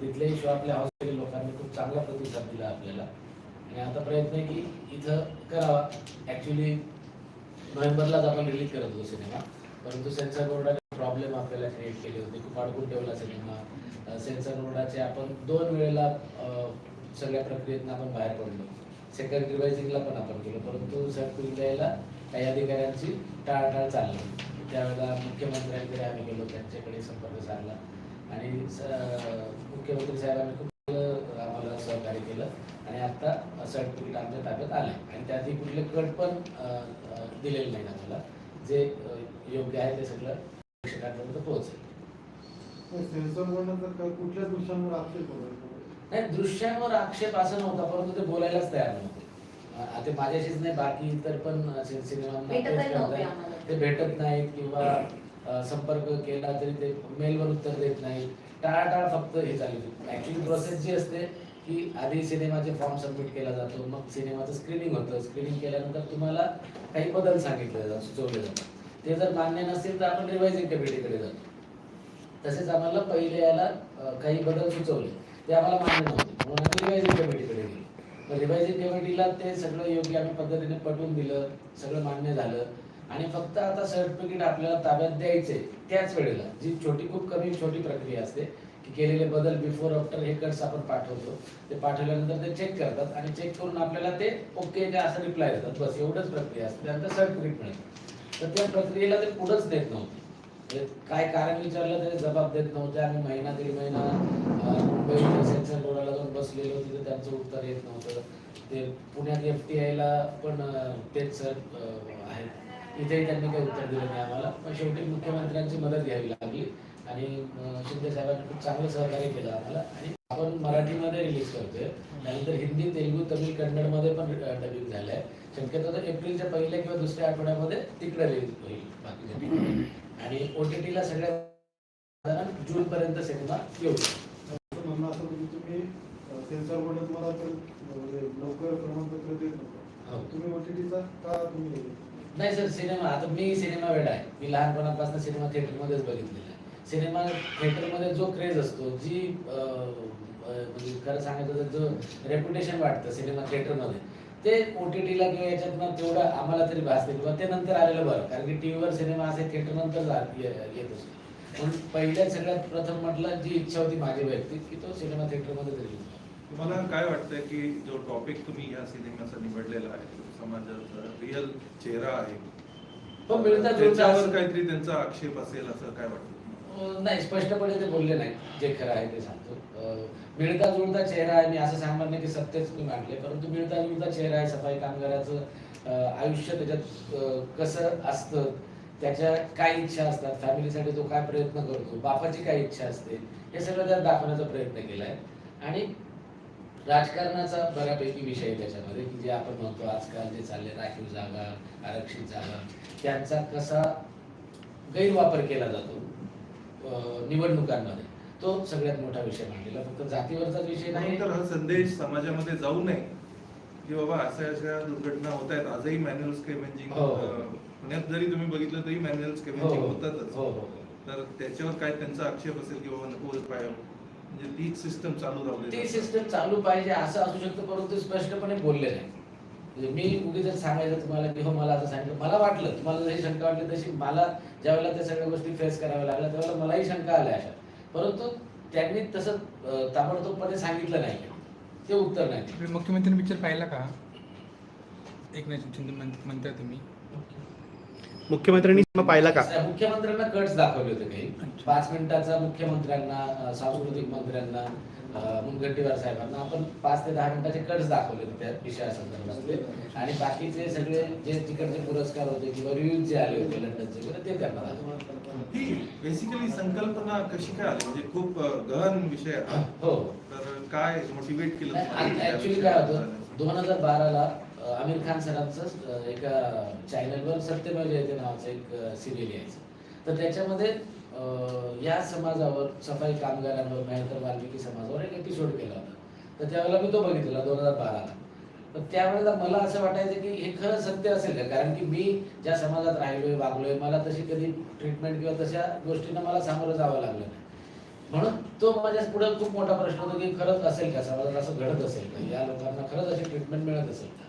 तिथल्या आपल्या हॉस्पिटल लोकांनी खूप चांगला प्रतिसाद दिला आपल्याला. आणि आता प्रयत्न आहे की इथं करावा. ॲक्च्युली नोव्हेंबरलाच आपण रिलीज करत होतो सिनेमा परंतु सेन्सर बोर्डाने प्रॉब्लेम आपल्याला क्रिएट केले होते. खूप अडकून ठेवला सिनेमा सेन्सर बोर्डाचे आपण दोन वेळेला सगळ्या प्रक्रियेतनं आपण बाहेर पडलो. सेकंड रिवायझिंगला पण आपण केलं. परंतु सर्टिफिकेट द्यायला काही अधिकाऱ्यांची टाळाटाळ चालली. त्यावेळेला मुख्यमंत्र्यांकडे आम्ही गेलो. त्यांच्याकडे संपर्क साधला. आणि स- मुख्यमंत्री साहेबांनी खूप आम्हाला सहकार्य केलं. आणि आता सर्टिफिकेट आमच्या ताब्यात आलं आणि त्यातही कुठले कट पण दिलेले नाही आम्हाला. जे योग्य आहे ते सगळं प्रेक्षकांपर्यंत पोहोचेल. कुठल्या दृश्यांवर आक्षेप होता नाही. दृश्यांवर आक्षेप असं नव्हता परंतु ते बोलायलाच तयार नव्हते. आता माझ्याशीच नाही बाकी इतर पण सि- सिनेमांना भेटतही approach नव्हते करतात. आम्हाला. ते भेटत नाहीत किंवा संपर्क केला तरी ते मेलवर उत्तर देत नाही टाळाटाळ फक्त हे चालू ऍक्च्युली प्रोसेस जी असते की आधी सिनेमाचे फॉर्म सबमिट केला जातो मग सिनेमाचं स्क्रीनिंग होतं. स्क्रीनिंग केल्यानंतर तुम्हाला काही बदल सांगितले जातात सुचवले जातात. ते जर मान्य नसतील तर आपण रिवायझिंग कमिटीकडे जातो. तसेच आम्हाला पहिले याला काही बदल सुचवले. ते आम्हाला मान्य नव्हते. म्हणून आम्ही रिवायझिंग कमिटीकडे गेलो. रिवायझिंग कमिटीला ते सगळं योग्य आम्ही पद्धतीने पटवून दिलं. सगळं मान्य झालं. आणि फक्त आता सर्टिफिकेट आपल्याला ताब्यात द्यायचे त्याच वेळेला जी छोटी खूप कमी छोटी प्रक्रिया असते की केलेले बदल बिफोर आफ्टर हे कट्स आपण पाठवतो. ते पाठवल्यानंतर ते चेक करतात आणि चेक करून आपल्याला ते ओके का असं रिप्लाय देतात. बस एवढंच प्रक्रिया असते. त्यानंतर सर्टिफिकेट मिळेल. तर त्या प्रक्रियेला ते पुढंच देत नव्हते. म्हणजे काय कारण विचारलं तरी जबाब देत नव्हते आम्ही महिना दीड महिना अं, सेन्सर बोर्डाला जाऊन बसलेलो तिथे त्यांचं उत्तर येत नव्हतं. ते पुण्यात एफ टी आयला पण तेच सर आहेत. इथेही त्यांनी काही उत्तर दिलं नाही आम्हाला. पण शेवटी मुख्यमंत्र्यांची मदत घ्यावी लागली आणि शिंदे साहेबांनी खूप चांगलं सहकार्य केलं आम्हाला. आणि आपण मराठीमध्ये रिलीज करतोय. त्यानंतर हिंदी तेलुगू तमिळ कन्नडमध्ये पण डबिंग झालंय. शक्यतो तर एप्रिलच्या पहिल्या किंवा दुसऱ्या आठवड्यामध्ये तिकडे रिलीज होईल बाकीच्या आणि ओ टी टीला सगळ्या साधारण जून पर्यंत सिनेमा येऊ म्हणणं असं की तुम्ही सेन्सर बोर्ड तुम्हाला म्हणजे लवकर प्रमाणपत्र देत नव्हतं. हो. तुम्ही ओटीटीचा का तुम्ही हे केलं? नाही सर सिनेमा आता मी सिनेमा वेळ आहे. मी लहानपणापासून सिनेमा थिएटरमध्येच बघितलेला आहे. सिनेमा थिएटरमध्ये जो क्रेज असतो जी म्हणजे खरं सांगायचं तर जो रेप्युटेशन वाटतं सिनेमा थिएटरमध्ये ते ओ टी टीला किंवा याच्यातनं तेवढं आम्हाला तरी भासते किंवा ते नंतर आलेलं बरं कारण की टी व्हीवर सिनेमा असे थिएटर नंतर येत असतो. म्हणून पहिल्या सगळ्यात प्रथम म्हटलं जी इच्छा होती माझी वैयक्तिक की तो सिनेमा थिएटरमध्ये तरी तुम्हाला काय वाटतं की जो टॉपिक तुम्ही या सिनेमाचा निवडलेला आहे समाजाचा रिअल चेहरा आहे. हो, मिळता जुळता त्याच्यावर असं- काहीतरी त्यांचा आक्षेप असेल असं काय वाटतं अं, नाही स्पष्टपणे ते बोलले नाही जे खरं आहे ते सांगतो. अं, मिळता जुळता चेहरा आहे मी असं सांगणार नाही की सत्यच मी मांडले परंतु मिळता जुळता चेहरा आहे सफाई कामगाराचं अं, आयुष्य त्याच्यात अं, कसं असतं त्याच्या काय इच्छा असतात फॅमिलीसाठी तो काय प्रयत्न करतो बापाची काय इच्छा असते हे सगळं त्यात दाखवण्याचा प्रयत्न केलाय. आणि राजकारणाचा बऱ्यापैकी विषय त्याच्यामध्ये की जे आपण म्हणतो आजकाल जे चालले राखीव जागा आरक्षित जागा त्यांचा कसा गैरवापर केला जातो निवडणुकांमध्ये. तो सगळ्यात मोठा विषय मांडलेला. फक्त जातीवरचाच विषय नाही. तर हा संदेश समाजामध्ये जाऊ नये. की बाबा अशा अशा दुर्घटना होत आहेत. आजही मॅन्युअल स्केमेंजिंग हो, हो. पुण्यात जरी तुम्ही बघितलं तरी मॅन्युअल स्केमेंजिंग हो होतातच. हो हो. तर त्याच्यावर काय त्यांचा आक्षेप असेल की बाबा नको पाय म्हणजे तीच सिस्टम चालू राहू ती सिस्टम चालू पाहिजे असं असू शकतं परंतु स्पष्टपणे बोलले नाही. म्हणजे मी उगी जर सांगायचं तुम्हाला की हो मला असं सांगितलं मला वाटलं तुम्हाला जशी शंका वाटली तशी मला ज्यावेळेला त्या सगळ्या गोष्टी फेस कराव्या लागल्या त्यावेळेला मलाही शंका आल्या अशा. परंतु त्यांनी तसं ताबडतोबपणे सांगितलं नाही. ते उत्तर नाही तुम्ही मुख्यमंत्री पिक्चर पाहिला का? एकनाथ शिंदे म्हण- म्हणताय तुम्ही. मुख्यमंत्र्यांनी सिनेमा पाहिला का मुख्यमंत्र्यांना कट्स दाखवले होते काही. पाच मिनिटाचा मुख्यमंत्र्यांना सांस्कृतिक मंत्र्यांना मुनगंटीवार साहेबांना आपण पाच ते दहा मिनिटाचे कट्स दाखवले होते त्या विषयासंदर्भातले आणि बाकीचे सगळे जे तिकडचे पुरस्कार होते किंवा रिव्ह्यूज जे आले होते लंडनचे वगैरे ते त्यांना. ही बेसिकली संकल्पना कशी काय आली म्हणजे खूप गहन विषय हा. तर काय मोटिवेट केलं ऍक्च्युली काय होतं दोन हजार बाराला आमिर खान सरांचं एका चॅनलवर सत्यमेव जयते नावाचं एक सिरियल यायचं. तर त्याच्यामध्ये या समाजावर सफाई कामगारांवर मेहतर वाल्मिकी समाजावर एक एपिसोड केला होता. तर त्यावेळेला मी तो बघितलेला दोन हजार बाराला. तर त्यावेळेला मला असं वाटायचं की हे खरं सत्य असेल का? कारण की मी ज्या समाजात राहिलोय वागलोय मला तशी कधी ट्रीटमेंट किंवा तशा गोष्टींना मला सामोरं जावं लागलं नाही. म्हणून तो माझ्या पुढे खूप मोठा प्रश्न होतो की खरंच असेल का? समाजात असं घडत असेल का? या लोकांना खरंच अशी ट्रीटमेंट मिळत असेल का?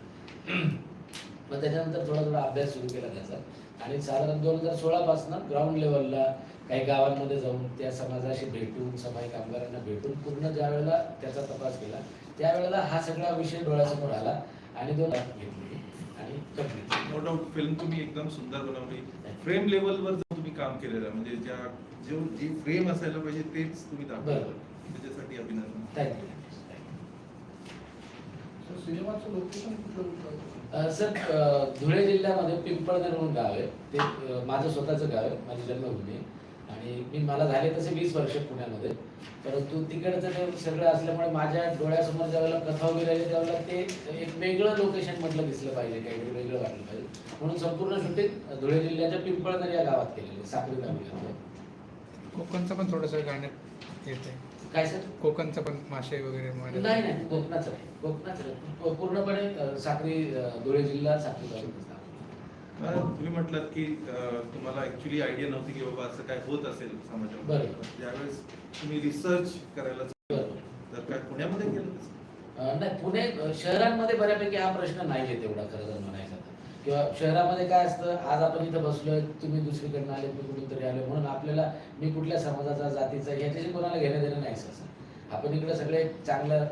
मग त्याच्यानंतर थोडा थोडा अभ्यास सुरू केला त्याचा. आणि साधारण दोन हजार सोळा पासून ग्राउंड लेवलला काही गावांमध्ये जाऊन त्या समाजाशी भेटून समाज कामगारांना भेटून पूर्ण ज्या वेळेला त्याचा तपास केला त्यावेळेला हा सगळा विषय डोळ्यासमोर आला आणि दोन घेतली आणि कंप्लीट नो डाऊट फिल्म तुम्ही एकदम सुंदर बनवली. फ्रेम लेवलवर जर तुम्ही काम केलेलं म्हणजे ज्या जो फ्रेम असायला पाहिजे तेच तुम्ही दाखवलं. त्याच्यासाठी अभिनंदन. थँक्यू सिनेमाचं लोकेशन कुठलं होतं? अ, सर धुळे जिल्ह्यामध्ये पिंपळनेर म्हणून गाव आहे. ते माझं स्वतःचं गाव आहे. माझी जन्मभूमी आहे. आणि मी मला झाले तसे वीस वर्ष पुण्यामध्ये. परंतु तिकडचं ते सगळं असल्यामुळे माझ्या डोळ्यासमोर ज्यावेळेला कथा उभी राहिली त्यावेळेला ते एक वेगळं लोकेशन म्हटलं दिसलं पाहिजे. काहीतरी वेगळं वाटलं पाहिजे. म्हणून संपूर्ण शूटिंग धुळे जिल्ह्याच्या पिंपळनेर या गावात केलेलं आहे. साक्री तालुक्यामध्ये कोकणचं पण थोडंसं गाण्यात येते काय सर कोकणचं पण मासे वगैरे नाही नाही कोकणाचं नाही कोकणाचं पूर्णपणे साक्री अ, धुळे जिल्हा साक्री नाव. मला तुम्ही म्हटलात की तुम्हाला ऍक्च्युली आयडिया नव्हती की बाबा असं काय होत असेल समाजामध्ये. ज्यावेळेस तुम्ही रिसर्च करायला. तर काय पुण्यामध्ये केलं नाही पुणे शहरांमध्ये बऱ्यापैकी हा प्रश्न नाही आहे तेवढा खरं जर म्हणायचा तर किंवा शहरामध्ये काय असतं आज आपण इथं बसलोय तुम्ही दुसरीकडनं आले मी कुठून आलो म्हणून आपल्याला मी कुठल्या समाजाचा जातीचा याच्याशी कोणाला घेणं देणं नाही असं आपण इकडे सगळे चांगलं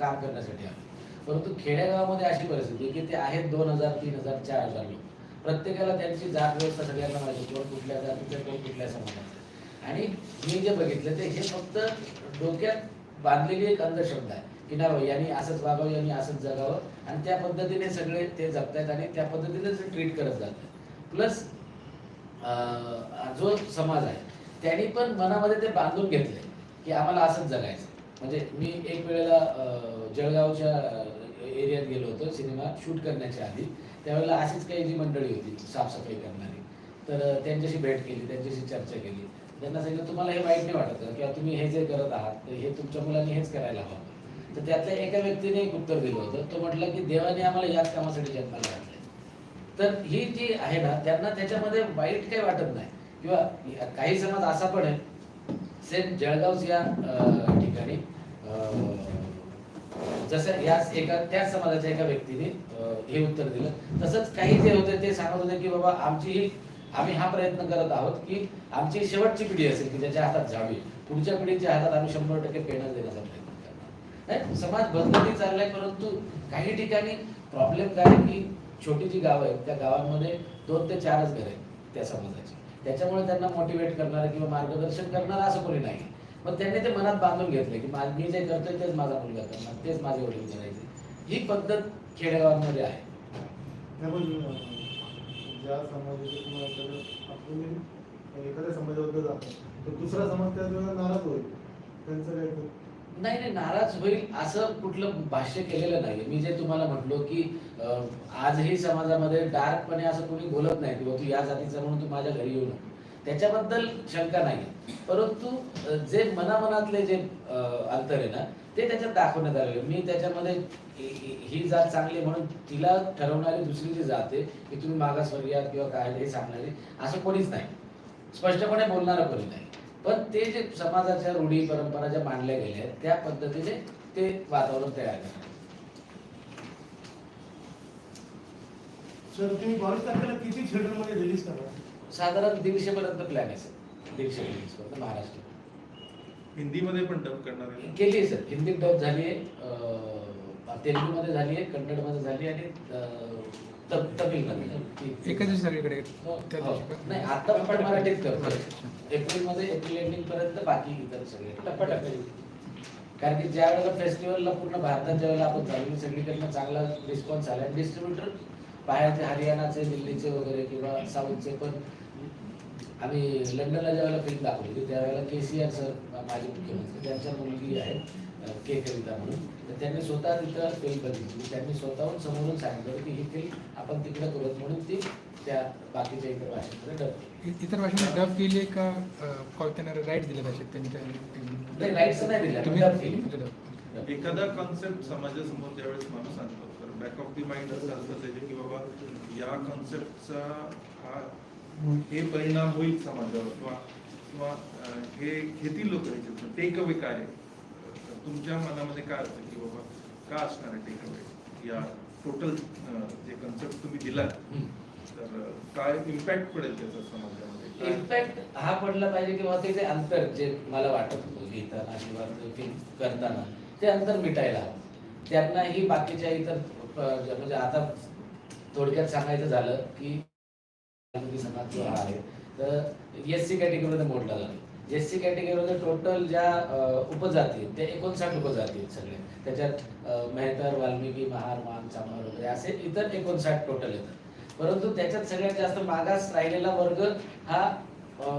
काम करण्यासाठी आलो. परंतु खेडेगावामध्ये अशी परिस्थिती की ते आहेत दोन हजार तीन हजार चार हजार लोक. प्रत्येकाला त्यांची जात व्यवस्था सगळ्यांना माहिती कोण कुठल्या जातीचं कोण कुठल्या समाजाचं. आणि मी जे बघितलं ते हे फक्त डोक्यात बांधलेली एक अंधश्रद्धा आहे. की नाही यांनी असंच वागावं यांनी असंच जगावं. आणि त्या पद्धतीने सगळे ते जगतायत आणि त्या पद्धतीने ते ट्रीट करत जातात. प्लस जो समाज आहे त्यांनी पण मनामध्ये ते बांधून घेतले की आम्हाला असंच जगायचं. म्हणजे मी एक वेळेला जळगावच्या एरियात गेलो होतो सिनेमा शूट करण्याच्या आधी. त्यावेळेला अशीच काही जी मंडळी होती साफसफाई करणारी. तर त्यांच्याशी भेट केली त्यांच्याशी चर्चा केली. त्यांना सांगितलं तुम्हाला हे वाईट नाही वाटत किंवा तुम्ही हे जे करत आहात तर हे तुमच्या मुलांनी हेच करायला हवं. तर त्यातल्या एका व्यक्तीने एक उत्तर दिलं होतं. तो म्हटलं की देवाने आम्हाला याच कामासाठी जन्माला घातलंय तर ही जी आहे ना त्यांना त्याच्यामध्ये वाईट काही वाटत नाही. किंवा काही समाज असा पण आहे. सेम जळगाव या ठिकाणी अं, जसं याच एका त्याच समाजाच्या एका व्यक्तीने हे उत्तर दिलं. तसंच काही जे होते ते सांगत होते की बाबा आमची ही आम्ही हा प्रयत्न करत आहोत की आमची शेवटची पिढी असेल की ज्याच्या हातात जावी. पुढच्या पिढीच्या हातात आम्ही शंभर टक्के पेनच देण्याचा प्रयत्न नाही, समाज बदलतही चाललाय परंतु काही ठिकाणी प्रॉब्लेम काय आहे की छोटी जी गावं आहेत त्या गावांमध्ये दोन ते चारच घर आहेत त्या समाजाची. त्याच्यामुळे त्यांना मोटिवेट करणार किंवा मार्गदर्शन करणार असं कोणी नाही. मग त्यांनी ते मनात बांधून घेतलं की मा- मी जे करतोय तेच माझा मुलगा करणार तेच माझे वडील करायचे. ही पद्धत खेडेगावांमध्ये आहे. पण, ज्या समाजाचे एखाद्या आपण एखाद्या समाजाबद्दल जातो तर दुसरा समाज त्या नाराज होईल. त्यांचं काय नाही नाही नाराज होईल असं कुठलं भाष्य केलेलं नाही मी जे तुम्हाला म्हटलो की आजही समाजामध्ये डार्कपणे असं कोणी बोलत नाही की तू या जातीचा म्हणून तू माझ्या घरी येऊ नको. त्याच्याबद्दल शंका नाही परंतु जे मनामनातले जे अंतर आहे ना ते त्याच्यात दाखवण्यात आलेलं मी त्याच्यामध्ये ही- जात चांगली आहे म्हणून तिला ठरवणारी दुसरी जी जात आहे की तुम्ही मागासवर्गीयात किंवा काय हे सांगणारे असं कोणीच नाही. स्पष्टपणे बोलणारं कोणी नाही. पण ते जे समाजाच्या रूढी परंपरा ज्या मांडल्या गेल्या आहेत त्या पद्धतीने ते वातावरण तयार करतात. सर तुम्ही बावीस तारखेला किती थिएटरमध्ये रिलीज करणार? साधारण दीडशे पर्यंत प्लॅन आहे सर. दीडशे रिलीज पर्यंत महाराष्ट्र. हिंदीमध्ये पण डब करणार केली आहे सर. हिंदीत डब झाली आहे तेलुगूमध्ये झाली आहे कन्नडमध्ये झाली आणि तमिळमध्ये झाली. एका दिवशी सगळीकडे हो, हो. दिवशी का? नाही आता आपण मराठीत करतो. एप्रिलमध्ये एप्रिल एंडिंग पर्यंत बाकी इतर सगळे टप्प्याटप्प्याने. कारण की ज्या वेळेला फेस्टिवलला पूर्ण भारतात ज्या वेळेला आपण चालू सगळीकडनं चांगला रिस्पॉन्स आला डिस्ट्रीब्युटर बाहेरचे हरियाणाचे दिल्लीचे वगैरे किंवा साऊथचे पण आम्ही लंडनला ज्या वेळेला फिल्म दाखवली त्यावेळेला के सी आर सर माजी मुख्यमंत्री त्यांच्या मुलगी आहे अं, के कविता म्हणून. तर त्यांनी स्वतः तिथं फिल्म बघितली. त्यांनी स्वतःहून समोरून सांगितलं की ही फिल्म आपण तिकडे करूत म्हणून ती त्या बाकीच्या इतर भाषेमध्ये डब इतर भाषेमध्ये डब केली का त्यांना राईट दिले पाहिजेत त्यांच्या नाही, rights नाही दिल्या, तुम्ही dub केली. एखादा कॉन्सेप्ट समाजासमोर ज्यावेळेस माणूस आणतो. तर बॅक ऑफ दी माइंड असं असतं त्याचे की बाबा या कॉन्सेप्टचा हा हे परिणाम होईल समाजावर. किंवा किंवा हे घेतील लोक टेक अवे काय आहे? तुमच्या मनामध्ये काय असतं की बाबा का असणार आहे टेक अवे या टोटल जे कन्सेप्ट तुम्ही हम्म. तर काय इम्पॅक्ट पडेल त्याचा समाजामध्ये? इम्पॅक्ट हा पडला पाहिजे किंवा ते जे अंतर जे मला वाटत होतं लिहिताना किंवा करताना ते अंतर मिटायला हवं. त्यांनाही बाकीच्या इतर म्हणजे आता थोडक्यात सांगायचं झालं की समाज जो हा आहे तर एस सी कॅटेगरीमध्ये मोडला जातो. एस सी कॅटेगरीमध्ये टोटल ज्या उपजाती आहेत त्या एकोणसाठ उपजाती आहेत सगळे. त्याच्यात मेहतर वाल्मिकी महार मान चांभार वगैरे असे इतर एकोणसाठ टोटल येतात. परंतु त्याच्यात सगळ्यात जास्त मागास राहिलेला वर्ग हा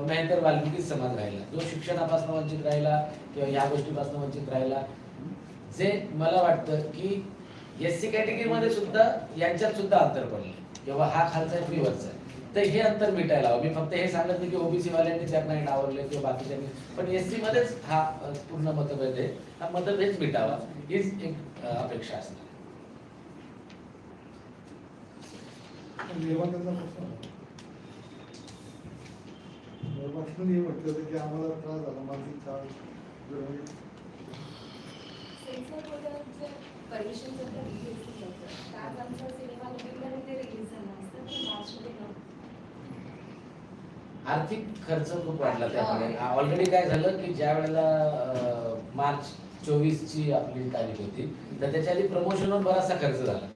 मेहतर वाल्मिकी समाज राहिला. जो शिक्षणापासून वंचित राहिला किंवा या गोष्टीपासून वंचित राहिला. जे मला वाटतं की एस सी कॅटेगरीमध्ये सुद्धा यांच्यात सुद्धा अंतर पडलं. किंवा हा खालचा आहे फ्रीवरचा आहे. तर हे अंतर मिटायला हवं. मी फक्त हे सांगत नाही की ओबीसी वाल्यांनी त्यांना हे डावरले किंवा बाकीच्यांनी पण एस सी मध्येच हा पूर्ण मतभेद आहे. हा मतभेद मिटावा. हीच एक अपेक्षा. निर्मात्यांनी म्हटलं होतं की आम्हाला त्रास झाला मानसिक त्रास सेन्सर बोर्डाचं परमिशन जर रिलीज केलं होतं. त्यात आमचा सिनेमा नोव्हेंबरमध्ये रिलीज झाला असता पण मार्चमध्ये नव्हता. आर्थिक खर्च खूप वाढला त्यामुळे. ऑलरेडी काय झालं की ज्या वेळेला मार्च चोवीस ची आपली तारीख होती तर त्याच्या आधी प्रमोशनवर बराचसा खर्च झाला.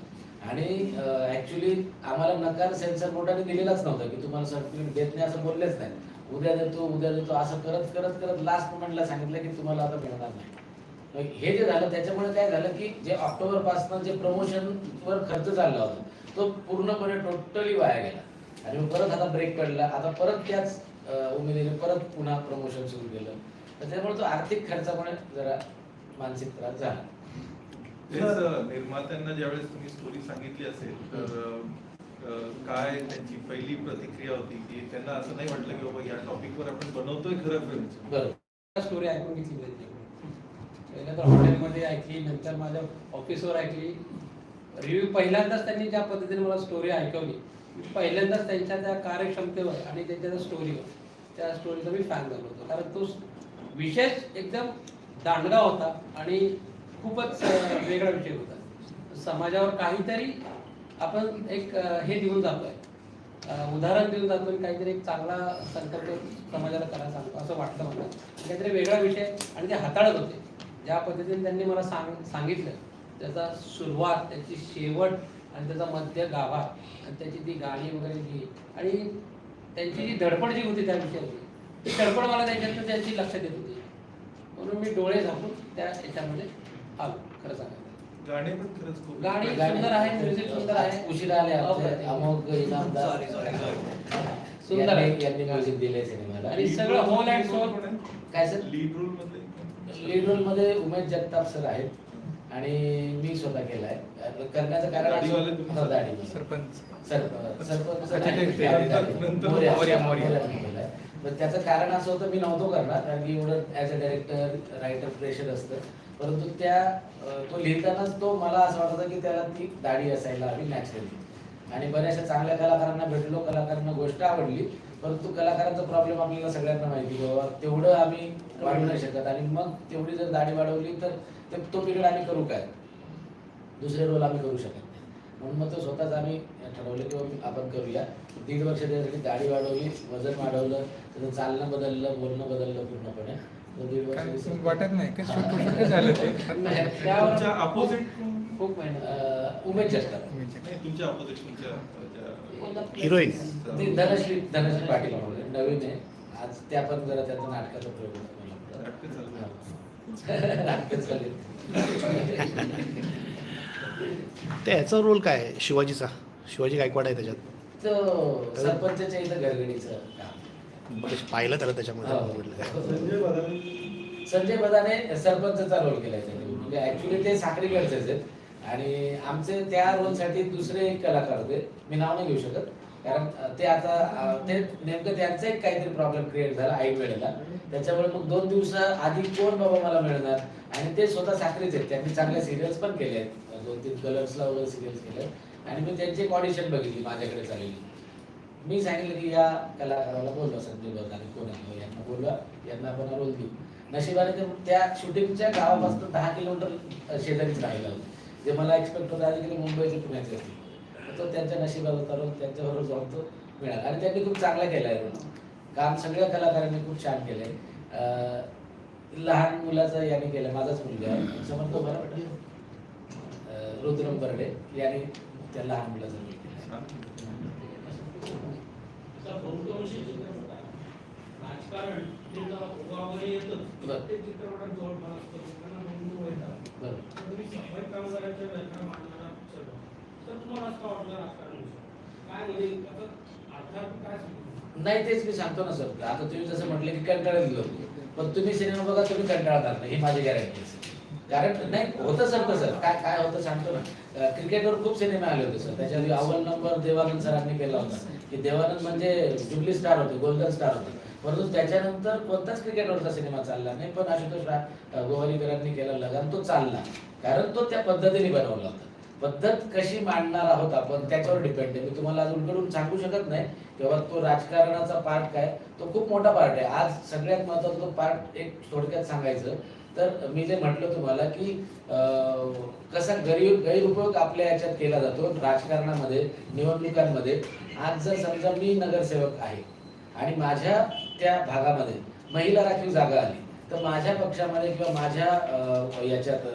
आणि ऍक्च्युली आम्हाला नकार सेन्सर बोर्डाने दिलेलाच नव्हता की तुम्हाला सर्टिफिकेट देत नाही असं बोललेच नाही. उद्या देतो उद्या देतो असं करत करत करत लास्ट मोमेंटला सांगितलं की तुम्हाला आता मिळणार नाही. हे जे झालं त्याच्यामुळे काय झालं की जे ऑक्टोबरपासून जे प्रमोशन वर खर्च चालला होता तो पूर्णपणे टोटली वाया गेला. आणि मग परत आता ब्रेक पडला आता परत त्याच उमेदीने परत पुन्हा प्रमोशन सुरू केलं. तर त्यामुळे तो आर्थिक खर्चामुळे जरा मानसिक त्रास झाला. निर्मात्यांना ज्यावेळेस तुम्ही स्टोरी सांगितली असेल तर काय त्यांची पहिली प्रतिक्रिया होती की त्यांना असं नाही वाटलं की बाबा या टॉपिकवर आपण बनवतोय खरं फिल्म स्टोरी ऐकून घेतली पहिल्या तर हॉटेलमध्ये ऐकली नंतर माझ्या ऑफिसवर ऐकली. रिव्ह्यू पहिल्यांदाच त्यांनी ज्या पद्धतीने मला स्टोरी ऐकवली. पहिल्यांदाच त्यांच्या त्या कार्यक्षमतेवर आणि त्यांच्या त्या स्टोरीवर त्या स्टोरीचा मी फॅन झालो होतो. कारण तो विशेष एकदम दांडगा होता आणि खूपच वेगळा विषय होता. समाजावर काहीतरी आपण एक हे देऊन जातोय. उदाहरण देऊन जातो आणि काहीतरी एक चांगला संकल्प समाजाला करायला सांगतो असं वाटलं मला. काहीतरी वेगळा विषय आणि ते हाताळत होते. ज्या पद्धतीने त्यांनी मला सांग सांगितलं त्याचा सुरुवात त्याची शेवट आणि त्याचा मध्य गाभा. आणि त्याची ती गाणी वगैरे जी. आणि त्यांची जी धडपड जी होती त्या विषयाची ती धडपड मला त्याच्यातनं त्यांची लक्षात येत होती. म्हणून मी डोळे झाकून त्या याच्यामध्ये आलो खरं सांगायचं गाणे पण खरंच खूप गाणी सुंदर आहे म्युझिक सुंदर आहे उशिरा आले अप्रतिम. अमोघ इनामदार. सुंदर आहे. यांनी म्युझिक दिले सिनेमाला. आणि सगळं whole and soul. काय सर? लीड रोलमध्ये लीड रोलमध्ये उमेश जगताप सर आहेत. आणि मी स्वतः केलाय. करण्याचं कारण तुम्ही? हो. सरपंच. सरपंच. दाढी- दाढी. त्याचं कारण असं होतं मी नव्हतो करणार कारण की एवढं as a director writer pressure असतं. परंतु त्या तो लिहितानाच तो मला असं वाटत की त्याला ती दाढी असायला हवी नॅचरली आणि बऱ्याचशा चांगल्या कलाकारांना भेटलो कलाकारांना गोष्ट आवडली. परंतु कलाकारांचा प्रॉब्लेम आपल्याला सगळ्यांना माहिती बाबा. तेवढं आम्ही वाढवू नाही शकत. आणि मग तेवढी जर दाढी वाढवली तर ते- तो पिरियड आम्ही करू काय? दुसरे रोल आम्ही करू शकत नाही. म्हणून मग तो स्वतःच आम्ही ठरवलं की आपण करूया. दीड वर्ष त्यासाठी दाढी वाढवली वजन वाढवलं त्याचं चालणं बदललं बोलणं बदललं पूर्णपणे. दीड वर्ष वाटत नाही अपोजिट खूप मेहनत अं, उमेश जगताप नाही तुमच्या हिरोईन ती धनश्री धनश्री पाटील नवीन आहे. आज त्या पण जरा त्याचा नाटकाचा प्रयोग ते याचा रोल काय आहे शिवाजीचा? शिवाजी गायकवाड आहे त्याच्यात. तो सरपंचच्या इथं काम. बरं, पाहिलं त्याला त्याच्यामध्ये. हो. संजय बदाने संजय बदाने सरपंचचा रोल केलाय त्यांनी. म्हणजे ऍक्च्युली ते साखरीकडचेच आहेत. आणि आमचे त्या रोलसाठी दुसरे एक कलाकार होते. मी नाव नाही घेऊ शकत. कारण ते आता ते नेमकं त्यांचा एक काहीतरी प्रॉब्लेम क्रिएट झाला ऐन वेळेला त्याच्यामुळे मग दोन दिवसा आधी कोण बाबा मला मिळणार? आणि ते स्वतः साखरेच आहेत. त्यांनी चांगल्या सिरियल्स पण केले आहेत. दोन तीन कलर्सला वगैरे सिरियल्स केले आणि मी त्यांची एक ऑडिशन बघितली माझ्याकडे चाललेली. मी सांगितलं की या कलाकाराला बोललो संजय आणि कोण आहे. यांना बोलवा यांना आपण रोल देऊ. नशिबाने ते त्या शूटिंगच्या गावापासून दहा किलोमीटर शेजारीच राहिला होता. जे मला एक्सपेक्ट होतं आधी की मुंबईचे पुण्याचे असतील तर तो त्यांच्या नशिबात होता रोल त्यांच्याबरोबर जाऊन तो मिळाला. आणि त्यांनी खूप चांगला केला आहे काम सगळ्या कलाकारांनी खूप छान केलंय. अं, लहान मुलाचं याने केलं माझाच मुलगा. आहे समर्थ बरा अं, रुद्रम बर्डे याने त्या लहान मुलाचा केला आहे. राजकारण नाही तेच मी सांगतो ना सर. आता तुम्ही जसं म्हटलं की कंटाळत गेलो पण तुम्ही सिनेमा बघा तुम्ही नाही ही माझी गॅरंटी कारण नाही होतं सर. तसं काय काय होतं सांगतो ना. क्रिकेटवर खूप सिनेमे आले होते सर. त्याच्या आधी अव्वल नंबर देवानंद सरांनी केला होता. की देवानंद म्हणजे जुबली स्टार होते गोल्डन स्टार होते. परंतु त्याच्यानंतर कोणताच क्रिकेटवरचा सिनेमा चालला नाही पण आशुतोष गोवारीकरांनी केला लगान तो चालला. कारण तो त्या पद्धतीने बनवला होता. पद्धत कशी मांडणार आहोत आपण त्याच्यावर डिपेंड आहे. मी तुम्हाला आज उलगडून सांगू शकत नाही किंवा तो राजकारणाचा पार्ट काय तो खूप मोठा पार्ट आहे. आज सगळ्यात महत्त्वाचा तो पार्ट एक थोडक्यात सांगायचं. तर मी जे म्हटलं तुम्हाला की अं, कसा गैर गैरउपयोग आपल्या याच्यात केला जातो राजकारणामध्ये निवडणुकांमध्ये. आज जर समजा मी नगरसेवक आहे आणि माझ्या त्या भागामध्ये महिला राखीव जागा आली. तर माझ्या पक्षामध्ये किंवा माझ्या याच्यात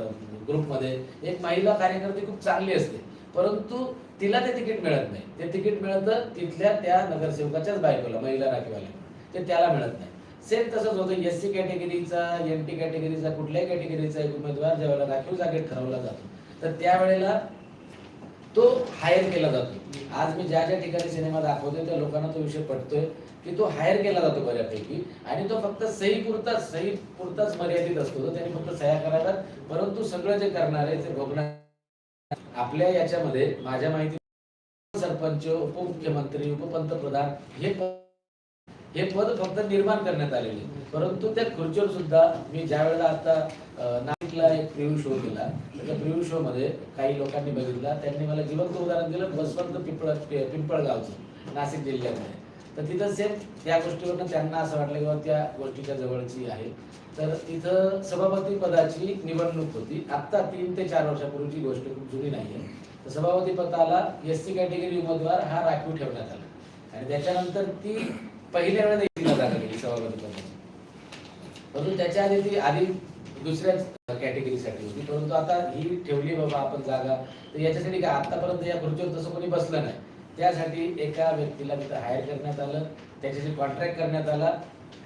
ग्रुपमध्ये एक महिला कार्यकर्ती खूप चांगली असते. परंतु तिला ते तिकीट मिळत नाही. ते तिकीट मिळतं तिथल्या त्या नगरसेवकाच्याच बायकोला महिला राखीवाल्या. ते त्याला मिळत नाही. सेम तसंच होतं. एस सी कॅटेगरीचा एम टी कॅटेगरीचा कुठल्याही कॅटेगरीचा एक उमेदवार ज्यावेळेला राखीव जागेत ठरवला जातो तर त्यावेळेला तो हायर केला जातो. आज मी ज्या ज्या ठिकाणी सिनेमा दाखवतोय त्या लोकांना तो विषय पडतोय की तो हायर केला जातो बऱ्यापैकी. आणि तो फक्त सही पुरताच सही पुरताच मर्यादित असतो. तो त्यांनी फक्त सह्या कराव्यात. परंतु सगळं जे करणार आहे ते भोगणार आपल्या याच्यामध्ये माझ्या माहिती सरपंच उपमुख्यमंत्री उपपंतप्रधान हे पद हे पद फक्त निर्माण करण्यात आलेले. परंतु त्या खुर्चीवर सुद्धा मी ज्या वेळेला आता नाशिकला एक प्रिव्ह्यू शो केला त्या प्रिव्ह्यू शो मध्ये काही लोकांनी बघितला. त्यांनी मला जिवंत उदाहरण दिलं बसवंत पिंपळ पिंपळगावचं नाशिक जिल्ह्यामध्ये. तर तिथं सेम त्या गोष्टीवरनं त्यांना असं वाटलं किंवा त्या गोष्टीच्या जवळची आहे. तर तिथं सभापती पदाची निवडणूक होती. आत्ता तीन ते चार वर्षापूर्वीची गोष्ट खूप जुनी नाही आहे तर सभापती पदाला एस सी कॅटेगरी उमेदवार हा राखीव ठेवण्यात आला. आणि त्याच्यानंतर ती पहिल्या वेळेला एसीला जागा गेली सभापती पदाची. परंतु त्याच्या आधी ती आधी दुसऱ्याच कॅटेगरीसाठी होती. परंतु आता ही ठेवली बाबा आपण जागा. तर याच्यासाठी काय आतापर्यंत या खुर्चीवर तसं कोणी बसलं नाही. त्यासाठी एका व्यक्तीला तिथं हायर करण्यात आलं. त्याच्याशी कॉन्ट्रॅक्ट करण्यात आला.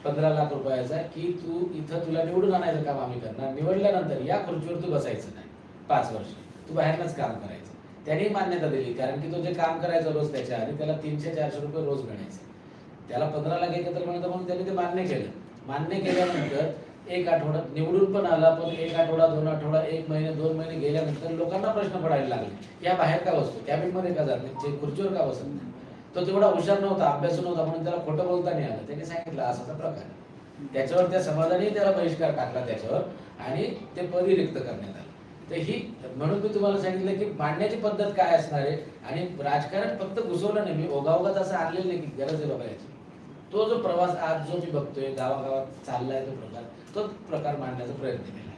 पंधरा लाख रुपयाचा की तू इथं तुला निवडून आणायचं काम आम्ही करणार. निवडल्यानंतर या खुर्चीवर तू बसायचं नाही. पाच वर्ष. तू बाहेरनंच काम करायचं. त्यांनी मान्यता दिली. कारण की तो जे काम करायचं रोज त्याच्या आधी त्याला तीनशे चारशे रुपये रोज मिळायचे. त्याला पंधरा लाख एकत्र मिळतं म्हणून त्यांनी ते मान्य केलं. मान्य केल्यानंतर एक आठवडा निवडून पण आला पण एक आठवडा दोन आठवडा एक महिने दोन महिने गेल्यानंतर लोकांना प्रश्न पडायला लागले. या बाहेर का बसतो? कॅबिनमध्ये का जात नाही? खुर्चीवर का बसत नाही? तो तेवढा हुशार नव्हता अभ्यास नव्हता म्हणून त्याला खोटं बोलता नाही आलं. त्यांनी सांगितलं असा प्रकार त्याच्यावर त्या समाजाने त्याला बहिष्कार टाकला त्याच्यावर आणि ते पदी रिक्त करण्यात आलं. तर ही म्हणून मी तुम्हाला सांगितलं की मांडण्याची पद्धत काय असणार आहे? आणि राजकारण फक्त घुसवलं नाही. मी ओगावगात असं आणलेलं नाही की गरज आहे बाबा याची. तो जो प्रवास आज जो मी बघतोय गावागावात चाललाय तो प्रकार. तो प्रकार मांडण्याचा प्रयत्न केला.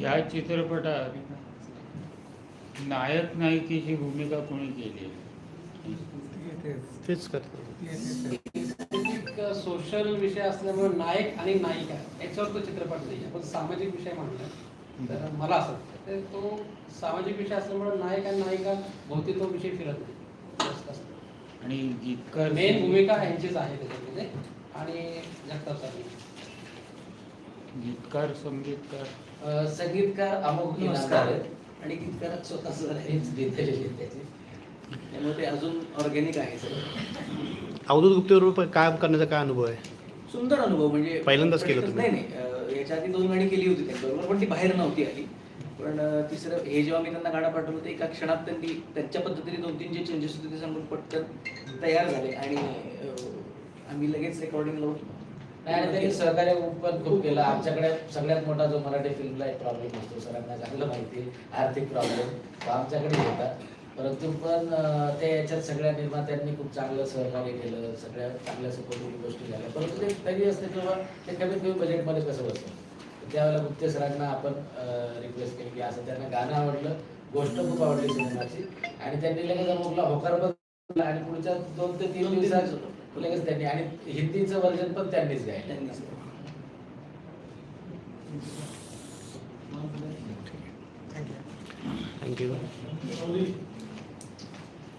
या चित्रपटात नायक नायिकेची भूमिका कोणी केली तेच करतो. सोशल विषय असल्यामुळे नायक आणि नायिका याच्यावर तो चित्रपट नाही आपण सामाजिक विषय मांडला. तर मला असं वाटतं. तो सामाजिक विषय असल्यामुळे नायक आणि नायिका भोवती तो विषय फिरत नाही. आणि मेन भूमिका यांचीच आहे त्याच्यामध्ये. आणि जगताप गीतकार संगीतकार. संगीतकार अमोघ नमस्कार. आणि गीतकार हेच लिहिलेले आहेत त्याचे. त्यामुळे ते अजून ऑर्गॅनिक आहे अवधूत गुप्तेबरोबर काम करण्याचा काय अनुभव आहे? सुंदर अनुभव म्हणजे पहिल्यांदाच केलं? नाही नाही. याच्या आधी दोन गाणी केली होती त्यांच्याबरोबर पण ती बाहेर नव्हती आली. पण तिसरं हे जेव्हा मी त्यांना गाणं पाठवलं ते एका क्षणात त्यांनी त्यांच्या पद्धतीने दोन तीन जे चेंजेस होते ते सांगून पटकन तयार झाले आणि आम्ही लगेच रेकॉर्डिंग लावून नाही आणि त्यांनी सहकार्य पण खूप केलं. आमच्याकडे सगळ्यात मोठा जो मराठी फिल्मला एक प्रॉब्लेम असतो सरांना चांगलं माहिती आर्थिक प्रॉब्लेम तो आमच्याकडे होता. परंतु पण ते याच्यात सगळ्या निर्मात्यांनी खूप चांगलं सहकार्य केलं सगळ्या चांगल्या सपोर्टिव्ह गोष्टी झाल्या. परंतु ते तरी असते किंवा ते कमीत कमी बजेटमध्ये कसं बसतं? त्यावेळेला गुप्ते सरांना आपण रिक्वेस्ट केली की असं त्यांना गाणं आवडलं गोष्ट खूप आवडली सिनेमाची आणि त्यांनी लगेच अमुकला होकार बघितला आणि पुढच्या दोन ते तीन दिवसात. लगेच त्यांनी आणि हिंदीचं व्हर्जन पण त्यांनीच गायलं थँक्यू